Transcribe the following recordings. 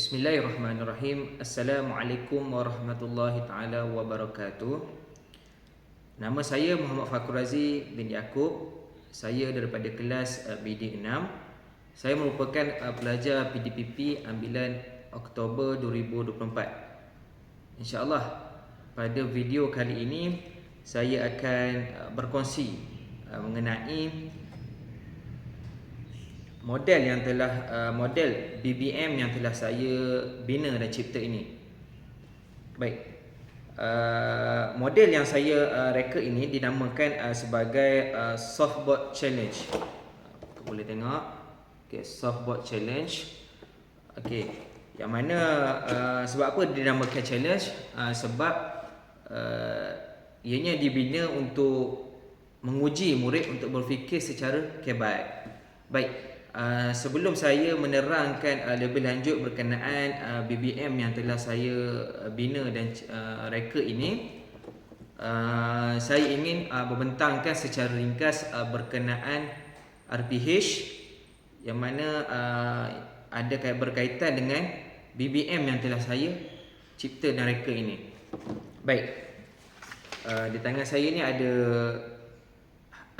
Bismillahirrahmanirrahim. Assalamualaikum warahmatullahi taala wabarakatuh. Nama saya Muhammad Fakur Razi bin Yaakob. Saya daripada kelas uh, BD 6. Saya merupakan uh, pelajar PDPP ambilan Oktober 2024. Insya-Allah pada video kali ini saya akan uh, berkongsi mengenai model yang telah uh, model BBM yang telah saya bina dan cipta ini. Baik. Uh, model yang saya uh, reka ini dinamakan uh, sebagai uh, softboard challenge. Uh, boleh tengok. Okey, softboard challenge. Okey. Yang mana uh, sebab apa dinamakan challenge? Uh, sebab uh, ianya dibina untuk menguji murid untuk berfikir secara kebaik. Baik. Uh, sebelum saya menerangkan uh, lebih lanjut berkenaan uh, BBM yang telah saya bina dan uh, reka ini uh, saya ingin uh, membentangkan secara ringkas uh, berkenaan RPH yang mana uh, ada berkaitan dengan BBM yang telah saya cipta dan reka ini. Baik. Uh, di tangan saya ni ada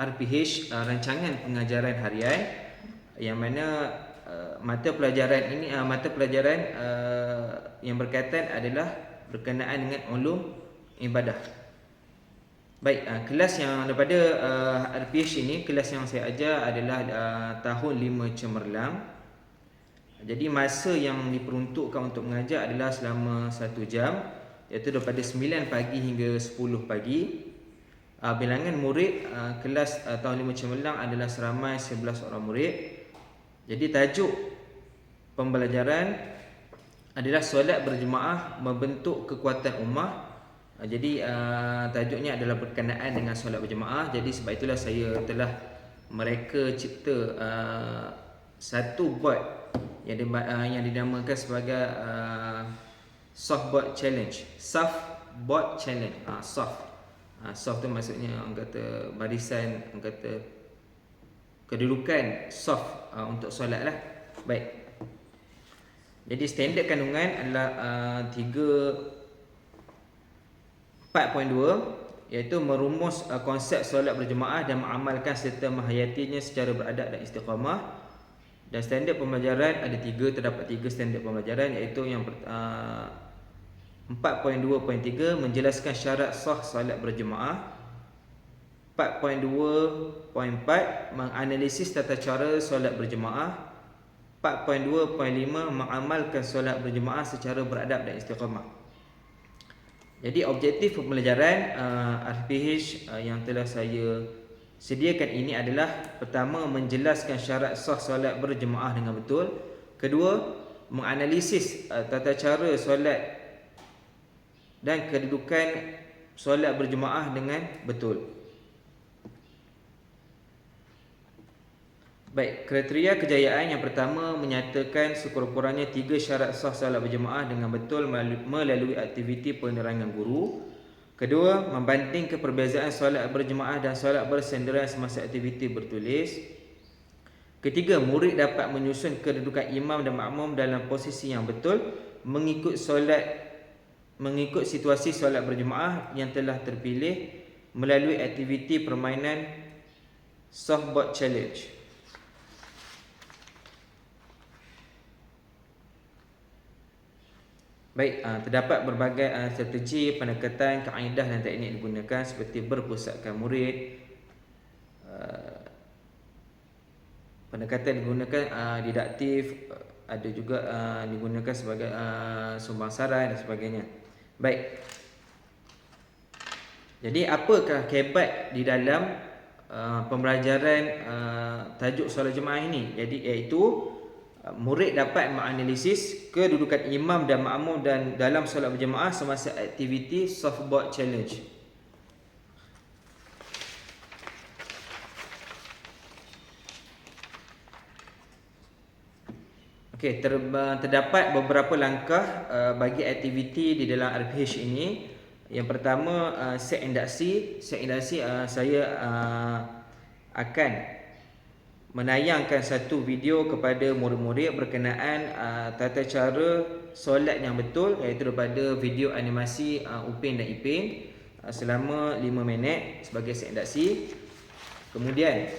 RPH uh, rancangan pengajaran harian yang mana uh, mata pelajaran ini uh, mata pelajaran uh, yang berkaitan adalah berkenaan dengan ulum ibadah. Baik, uh, kelas yang daripada uh, RPH ini kelas yang saya ajar adalah uh, tahun 5 cemerlang. Jadi masa yang diperuntukkan untuk mengajar adalah selama 1 jam iaitu daripada 9 pagi hingga 10 pagi. Uh, bilangan murid uh, kelas uh, tahun 5 cemerlang adalah seramai 11 orang murid. Jadi tajuk pembelajaran adalah solat berjemaah membentuk kekuatan ummah. Ah, jadi uh, tajuknya adalah berkenaan dengan solat berjemaah. Jadi sebab itulah saya telah mereka cipta uh, satu board yang yang dinamakan sebagai soft board challenge. Soft board challenge. Soft. Soft tu maksudnya orang kata barisan, orang kata kedudukan soft uh, untuk solat lah. Baik. Jadi standard kandungan adalah uh, 3 4.2 iaitu merumus uh, konsep solat berjemaah dan mengamalkan serta menghayatinya secara beradab dan istiqamah. Dan standard pembelajaran ada tiga terdapat tiga standard pembelajaran iaitu yang uh, 4.2.3 menjelaskan syarat sah solat berjemaah 4.2.4 menganalisis tata cara solat berjemaah. 4.2.5 mengamalkan solat berjemaah secara beradab dan istiqamah. Jadi objektif pembelajaran uh, RPH uh, yang telah saya sediakan ini adalah pertama menjelaskan syarat sah solat berjemaah dengan betul. Kedua menganalisis uh, tata cara solat dan kedudukan solat berjemaah dengan betul Baik, kriteria kejayaan yang pertama menyatakan sekurang-kurangnya tiga syarat sah salat berjemaah dengan betul melalui aktiviti penerangan guru. Kedua, membandingkan perbezaan solat berjemaah dan solat bersendirian semasa aktiviti bertulis. Ketiga, murid dapat menyusun kedudukan imam dan makmum dalam posisi yang betul mengikut solat mengikut situasi solat berjemaah yang telah terpilih melalui aktiviti permainan softboard challenge. Baik, uh, terdapat berbagai uh, strategi pendekatan kaedah dan teknik digunakan seperti berpusatkan murid. Uh, pendekatan digunakan uh, didaktif, uh, ada juga uh, digunakan sebagai uh, sumbang saran dan sebagainya. Baik. Jadi apakah kebat di dalam uh, pembelajaran uh, tajuk solat jemaah ini? Jadi iaitu murid dapat menganalisis kedudukan imam dan makmum dan dalam solat berjemaah semasa aktiviti softboard challenge. Okey, ter, terdapat beberapa langkah uh, bagi aktiviti di dalam RPH ini. Yang pertama, uh, set induksi. Set induksi uh, saya uh, akan menayangkan satu video kepada murid-murid berkenaan uh, tata cara solat yang betul iaitu daripada video animasi uh, Upin dan Ipin uh, selama 5 minit sebagai seindaksi. Kemudian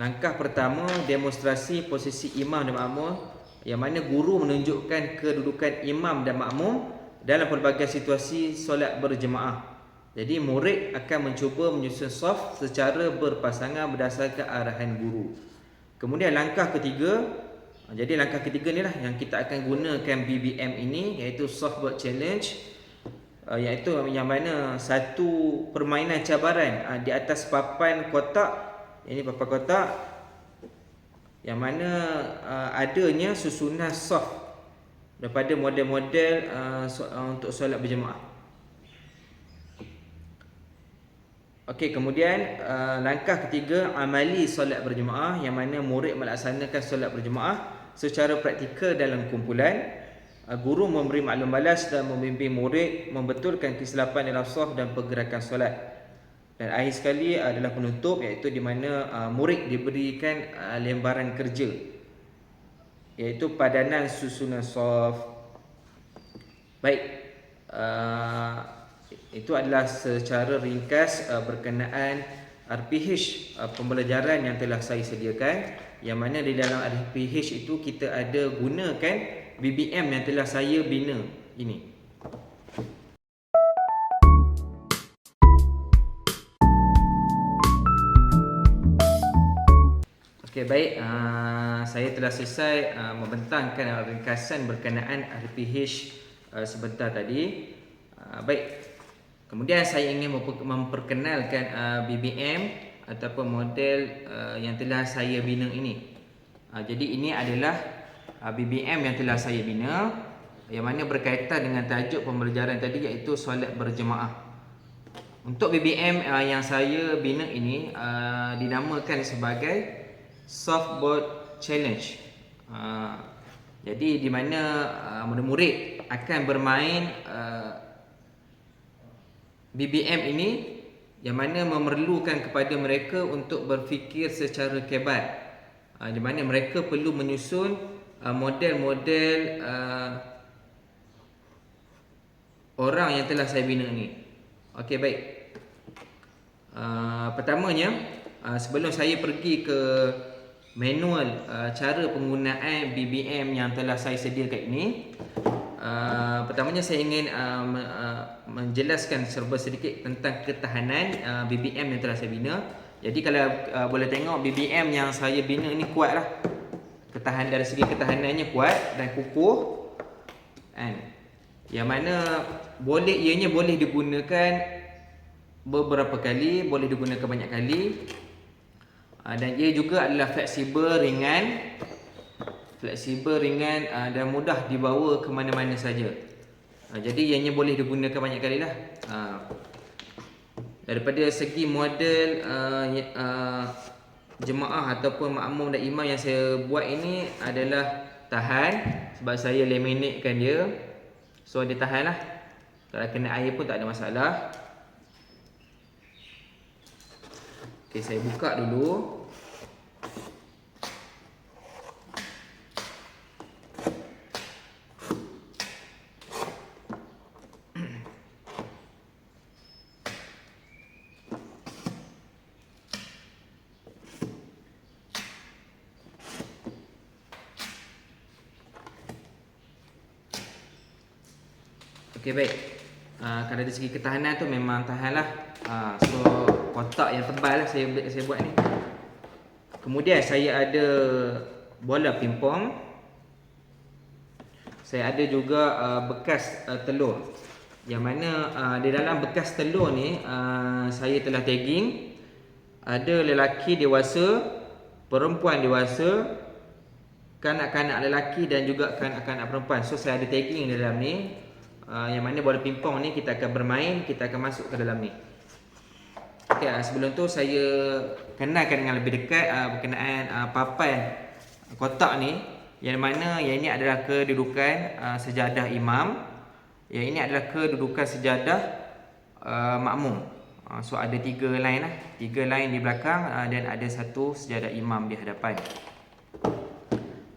langkah pertama demonstrasi posisi imam dan makmum yang mana guru menunjukkan kedudukan imam dan makmum dalam pelbagai situasi solat berjemaah. Jadi murid akan mencuba menyusun soft secara berpasangan berdasarkan arahan guru. Kemudian langkah ketiga, jadi langkah ketiga ni lah yang kita akan gunakan BBM ini iaitu softboard challenge iaitu yang mana satu permainan cabaran di atas papan kotak ini papan kotak yang mana adanya susunan soft daripada model-model untuk solat berjemaah. Okey, kemudian uh, langkah ketiga amali solat berjemaah yang mana murid melaksanakan solat berjemaah secara praktikal dalam kumpulan. Uh, guru memberi maklum balas dan membimbing murid membetulkan kesilapan dalam saf dan pergerakan solat. Dan akhir sekali adalah penutup iaitu di mana uh, murid diberikan uh, lembaran kerja iaitu padanan susunan saf. Baik. Uh, itu adalah secara ringkas uh, berkenaan RPH uh, pembelajaran yang telah saya sediakan yang mana di dalam RPH itu kita ada gunakan BBM yang telah saya bina ini. Okey baik uh, saya telah selesai uh, membentangkan ringkasan berkenaan RPH uh, sebentar tadi. Uh, baik Kemudian saya ingin memperkenalkan uh, BBM ataupun model uh, yang telah saya bina ini. Uh, jadi ini adalah uh, BBM yang telah saya bina yang mana berkaitan dengan tajuk pembelajaran tadi iaitu solat berjemaah. Untuk BBM uh, yang saya bina ini uh, dinamakan sebagai softboard challenge. Uh, jadi di mana uh, murid-murid akan bermain uh, BBM ini yang mana memerlukan kepada mereka untuk berfikir secara kebat. Uh, di mana mereka perlu menyusun uh, model-model uh, orang yang telah saya bina ni. Okey baik. Pertamanya sebelum saya pergi ke manual cara penggunaan BBM yang telah saya sediakan ini pertamanya saya ingin uh, uh, menjelaskan serba sedikit tentang ketahanan uh, BBM yang telah saya bina. Jadi kalau uh, boleh tengok BBM yang saya bina ni kuat lah. Ketahan dari segi ketahanannya kuat dan kukuh. Kan? Yang mana boleh ianya boleh digunakan beberapa kali, boleh digunakan banyak kali. Uh, dan ia juga adalah fleksibel, ringan fleksibel, ringan dan mudah dibawa ke mana-mana saja. Uh, jadi ianya boleh digunakan banyak kali lah. Uh, daripada segi model uh, uh, jemaah ataupun makmum dan imam yang saya buat ini adalah tahan sebab saya laminatekan dia. So dia tahan lah. Kalau kena air pun tak ada masalah. Okay, saya buka dulu. Okey baik. Uh, kalau dari segi ketahanan tu memang tahan lah. Uh, so kotak yang tebal lah saya, saya buat ni. Kemudian saya ada bola pingpong. Saya ada juga uh, bekas uh, telur. Yang mana uh, di dalam bekas telur ni uh, saya telah tagging ada lelaki dewasa, perempuan dewasa, kanak-kanak lelaki dan juga kanak-kanak perempuan. So saya ada tagging dalam ni uh, yang mana bola pingpong ni kita akan bermain, kita akan masuk ke dalam ni. Okey, uh, sebelum tu saya kenalkan dengan lebih dekat uh, berkenaan uh, papan kotak ni yang mana yang ini adalah kedudukan uh, sejadah imam. Yang ini adalah kedudukan sejadah uh, makmum. Uh, so ada tiga line lah. Tiga line di belakang uh, dan ada satu sejadah imam di hadapan.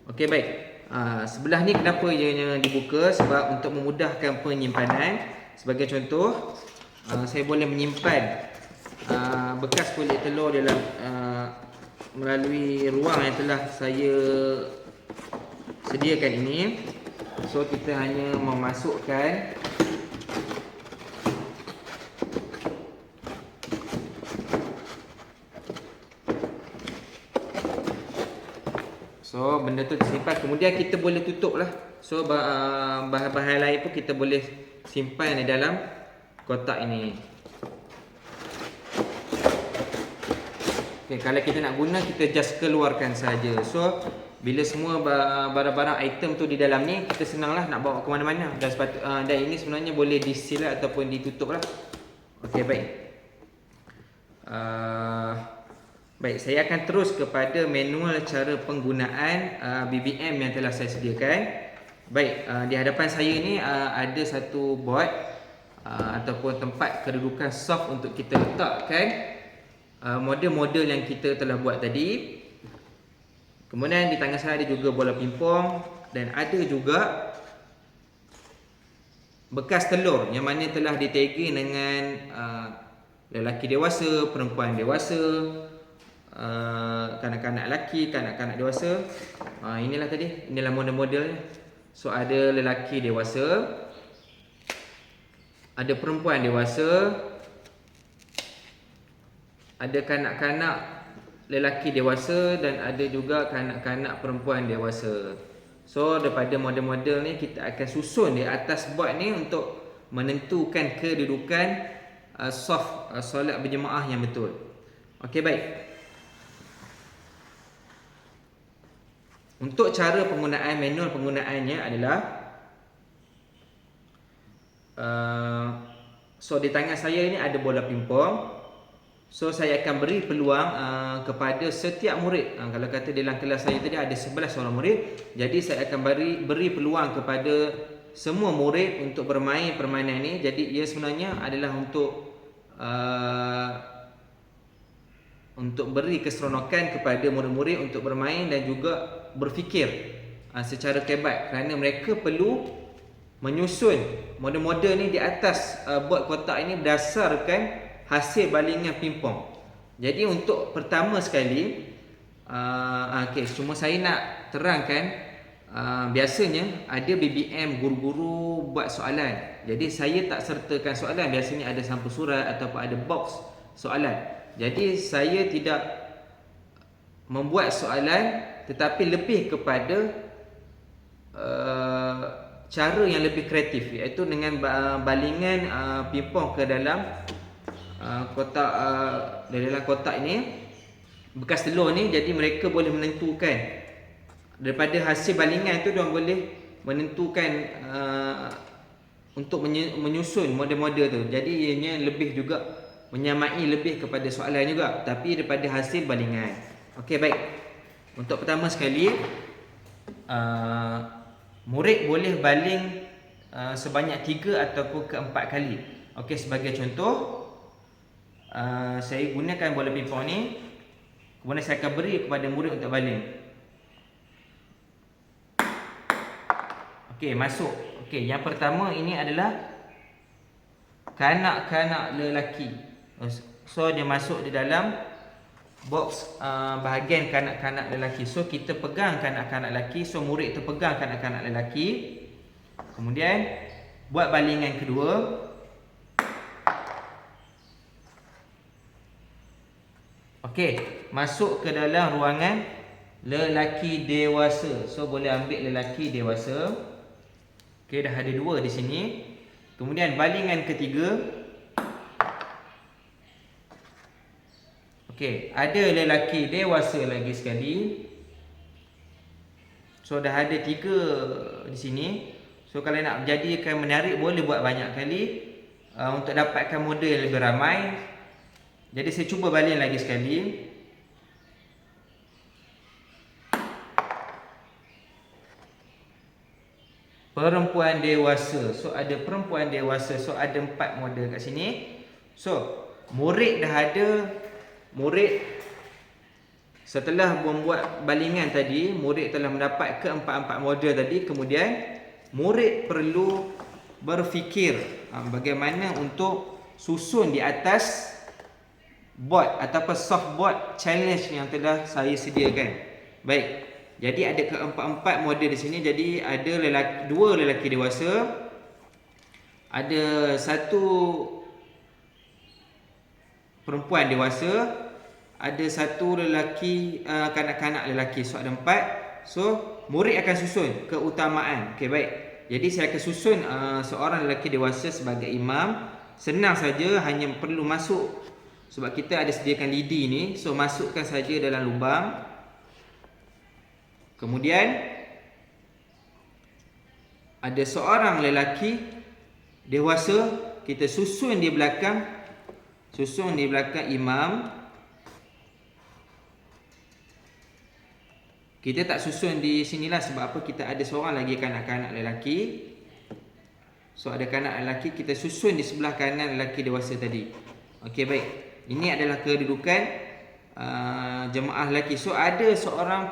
Okey baik. Uh, sebelah ni kenapa ianya dibuka? Sebab untuk memudahkan penyimpanan. Sebagai contoh, uh, saya boleh menyimpan uh, bekas kulit telur dalam uh, melalui ruang yang telah saya sediakan ini. So kita hanya memasukkan So benda tu tersimpan. Kemudian kita boleh tutup lah. So uh, bahan-bahan lain pun kita boleh simpan di dalam kotak ini. Okay, Kalau kita nak guna kita just keluarkan saja. So bila semua barang-barang item tu di dalam ni Kita senang lah nak bawa ke mana-mana. Dan, uh, dan ini sebenarnya boleh disil lah ataupun ditutup lah. Okay baik. Uh, Baik, saya akan terus kepada manual cara penggunaan uh, BBM yang telah saya sediakan. Baik, uh, di hadapan saya ni uh, ada satu board uh, ataupun tempat kedudukan soft untuk kita letakkan uh, model-model yang kita telah buat tadi. Kemudian di tangan saya ada juga bola pingpong dan ada juga bekas telur yang mana telah ditagi dengan uh, lelaki dewasa, perempuan dewasa, Uh, kanak-kanak lelaki, kanak-kanak dewasa. Uh, inilah tadi, inilah model-model. So ada lelaki dewasa, ada perempuan dewasa, ada kanak-kanak lelaki dewasa dan ada juga kanak-kanak perempuan dewasa. So daripada model-model ni kita akan susun di atas board ni untuk menentukan kedudukan uh, soft uh, solat berjemaah yang betul. Okey baik. Untuk cara penggunaan manual penggunaannya adalah uh, So di tangan saya ini ada bola pingpong. So saya akan beri peluang uh, kepada setiap murid. Uh, Kalau kata dalam kelas saya tadi ada 11 orang murid. Jadi saya akan beri, beri peluang kepada semua murid untuk bermain permainan ini Jadi ia sebenarnya adalah untuk uh, untuk beri keseronokan kepada murid-murid untuk bermain dan juga berfikir uh, secara kebat kerana mereka perlu menyusun model-model ni di atas uh, board kotak ini berdasarkan hasil balingan pingpong. Jadi untuk pertama sekali uh, okey cuma saya nak terangkan uh, biasanya ada BBM guru-guru buat soalan. Jadi saya tak sertakan soalan biasanya ada sampul surat ataupun ada box soalan. Jadi saya tidak membuat soalan tetapi lebih kepada uh, cara yang lebih kreatif iaitu dengan balingan uh, pingpong ke dalam uh, kotak uh, dalam kotak ini bekas telur ni jadi mereka boleh menentukan daripada hasil balingan tu dia boleh menentukan uh, untuk menyusun model-model tu jadi ianya lebih juga menyamai lebih kepada soalan juga tapi daripada hasil balingan. Okey baik. Untuk pertama sekali uh, murid boleh baling uh, sebanyak tiga ataupun keempat kali. Okey sebagai contoh uh, saya gunakan bola pingpong ni kemudian saya akan beri kepada murid untuk baling. Okey masuk. Okey yang pertama ini adalah kanak-kanak lelaki. So dia masuk di dalam box uh, bahagian kanak-kanak lelaki. So kita pegang kanak-kanak lelaki. So murid tu pegang kanak-kanak lelaki. Kemudian buat balingan kedua. Okey, masuk ke dalam ruangan lelaki dewasa. So boleh ambil lelaki dewasa. Okey, dah ada dua di sini. Kemudian balingan ketiga. Okey, ada lelaki dewasa lagi sekali. So dah ada tiga di sini. So kalau nak jadikan menarik boleh buat banyak kali uh, untuk dapatkan model yang lebih ramai. Jadi saya cuba balik lagi sekali. Perempuan dewasa. So ada perempuan dewasa. So ada empat model kat sini. So murid dah ada murid setelah membuat balingan tadi murid telah mendapat keempat-empat model tadi kemudian murid perlu berfikir uh, bagaimana untuk susun di atas board ataupun softboard challenge yang telah saya sediakan. Baik. Jadi ada keempat-empat model di sini. Jadi ada lelaki, dua lelaki dewasa. Ada satu perempuan dewasa. Ada satu lelaki, uh, kanak-kanak lelaki. So ada empat. So murid akan susun keutamaan. Okey baik. Jadi saya akan susun uh, seorang lelaki dewasa sebagai imam. Senang saja hanya perlu masuk sebab kita ada sediakan lidi ni so masukkan saja dalam lubang kemudian ada seorang lelaki dewasa kita susun di belakang susun di belakang imam kita tak susun di sinilah sebab apa? Kita ada seorang lagi kanak-kanak lelaki. So ada kanak lelaki kita susun di sebelah kanan lelaki dewasa tadi. Okey baik. Ini adalah kedudukan uh, jemaah lelaki. So ada seorang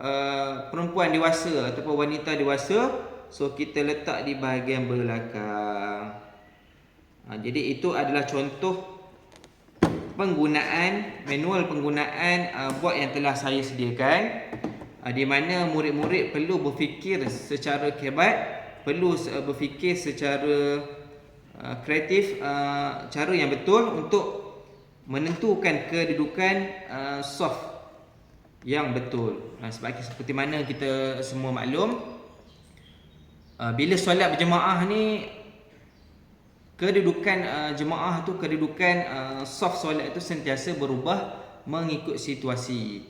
uh, perempuan dewasa ataupun wanita dewasa, so kita letak di bahagian belakang. Uh, jadi itu adalah contoh penggunaan manual penggunaan uh, bot yang telah saya sediakan uh, di mana murid-murid perlu berfikir secara hebat, perlu uh, berfikir secara Uh, kreatif uh, cara yang betul untuk menentukan kedudukan uh, soft yang betul. Uh, sebab seperti mana kita semua maklum uh, bila solat berjemaah ni kedudukan uh, jemaah tu kedudukan uh, soft solat itu sentiasa berubah mengikut situasi.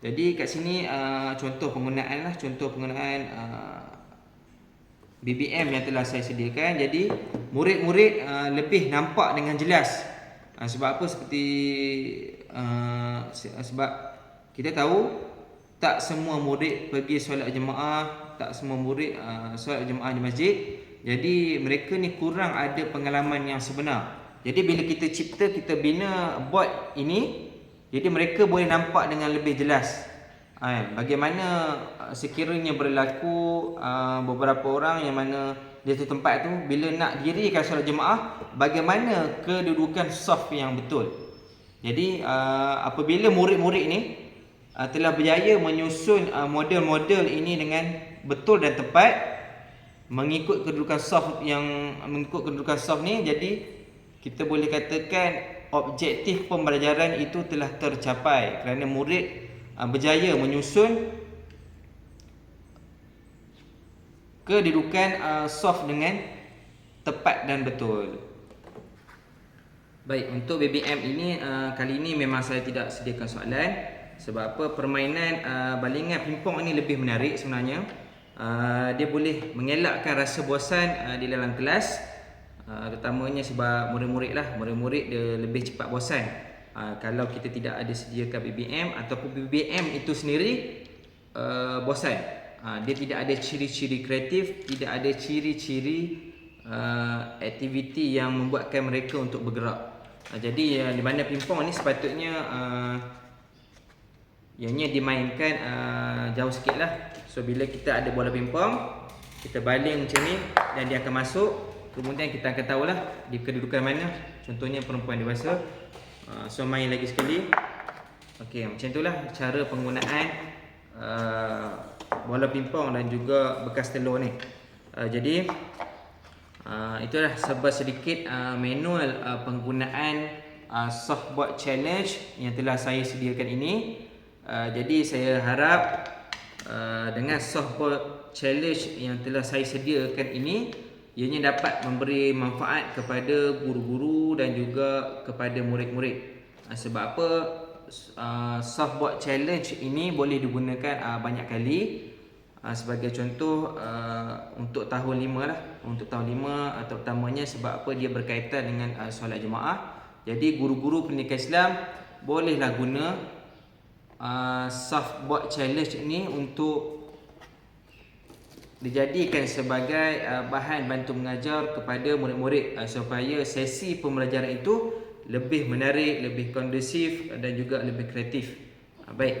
Jadi kat sini uh, contoh penggunaan lah contoh penggunaan uh, BBM yang telah saya sediakan. Jadi murid-murid uh, lebih nampak dengan jelas. Uh, sebab apa? Seperti uh, sebab kita tahu tak semua murid pergi solat jemaah tak semua murid uh, solat jemaah di masjid jadi mereka ni kurang ada pengalaman yang sebenar jadi bila kita cipta kita bina bot ini jadi mereka boleh nampak dengan lebih jelas Ha, bagaimana uh, sekiranya berlaku uh, beberapa orang yang mana di satu tempat tu bila nak dirikan solat jemaah bagaimana kedudukan saf yang betul. Jadi uh, apabila murid-murid ni telah berjaya menyusun model-model ini dengan betul dan tepat mengikut kedudukan saf yang mengikut kedudukan saf ni jadi kita boleh katakan objektif pembelajaran itu telah tercapai kerana murid uh, berjaya menyusun kedudukan uh, soft dengan tepat dan betul. Baik, untuk BBM ini uh, kali ini memang saya tidak sediakan soalan sebab apa permainan balingan pingpong ini lebih menarik sebenarnya. Uh, dia boleh mengelakkan rasa bosan uh, di dalam kelas uh, terutamanya sebab murid-murid lah murid-murid dia lebih cepat bosan uh, kalau kita tidak ada sediakan BBM ataupun BBM itu sendiri uh, bosan. Uh, dia tidak ada ciri-ciri kreatif, tidak ada ciri-ciri uh, aktiviti yang membuatkan mereka untuk bergerak. Uh, jadi uh, di mana pingpong ni sepatutnya uh, ianya dimainkan uh, jauh sikit lah. So bila kita ada bola pingpong, kita baling macam ni dan dia akan masuk. Kemudian kita akan tahulah di kedudukan mana. Contohnya perempuan dewasa Ah, so main lagi sekali Okey, macam itulah cara penggunaan uh, bola pingpong dan juga bekas telur ni uh, Jadi uh, itulah sebab sedikit uh, manual uh, penggunaan uh, softboard challenge yang telah saya sediakan ini uh, Jadi saya harap uh, dengan softboard challenge yang telah saya sediakan ini ianya dapat memberi manfaat kepada guru-guru dan juga kepada murid-murid. Ah, sebab apa uh, softboard challenge ini boleh digunakan uh, banyak kali uh, sebagai contoh uh, untuk tahun 5 lah untuk tahun 5 atau utamanya sebab apa dia berkaitan dengan uh, solat jemaah. Jadi guru-guru pendidikan Islam bolehlah guna uh, softboard challenge ini untuk dijadikan sebagai uh, bahan bantu mengajar kepada murid-murid uh, supaya sesi pembelajaran itu lebih menarik, lebih kondusif dan juga lebih kreatif. Uh, baik.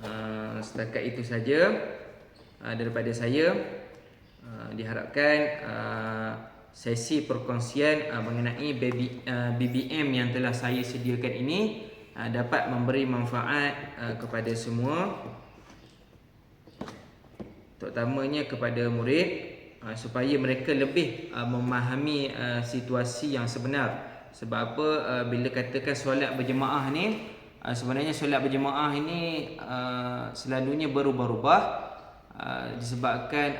Uh, setakat itu saja uh, daripada saya. Uh, diharapkan uh, sesi perkongsian uh, mengenai BB, uh, BBM yang telah saya sediakan ini uh, dapat memberi manfaat uh, kepada semua. Terutamanya kepada murid uh, supaya mereka lebih memahami situasi yang sebenar. Sebab apa? Bila katakan solat berjemaah ni sebenarnya solat berjemaah ini selalunya berubah-ubah disebabkan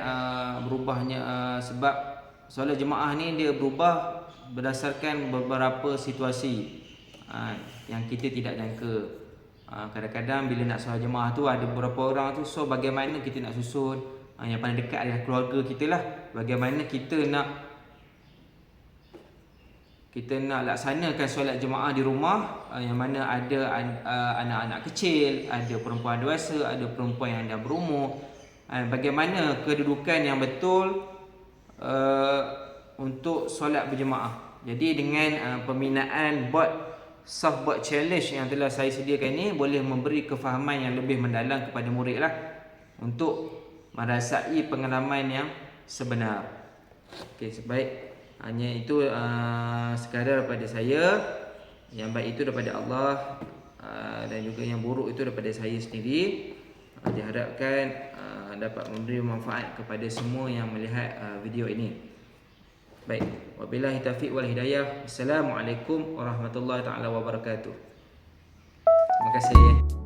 berubahnya sebab solat jemaah ni dia berubah berdasarkan beberapa situasi yang kita tidak jangka Ha, kadang-kadang bila nak solat jemaah tu ada beberapa orang tu so bagaimana kita nak susun? Ha, yang paling dekat adalah keluarga kita lah. Bagaimana kita nak kita nak laksanakan solat jemaah di rumah? Ha, yang mana ada anak-anak kecil ada perempuan dewasa ada perempuan yang dah berumur. Bagaimana kedudukan yang betul untuk solat berjemaah? Jadi dengan uh, pembinaan bot softboard challenge yang telah saya sediakan ini boleh memberi kefahaman yang lebih mendalam kepada murid lah untuk merasai pengalaman yang sebenar. Okey, sebaik hanya itu uh, sekadar daripada saya. Yang baik itu daripada Allah uh, dan juga yang buruk itu daripada saya sendiri. Uh, diharapkan uh, dapat memberi manfaat kepada semua yang melihat uh, video ini. Baik, wabillahi taufiq wal hidayah. Assalamualaikum warahmatullahi taala wabarakatuh. Terima kasih.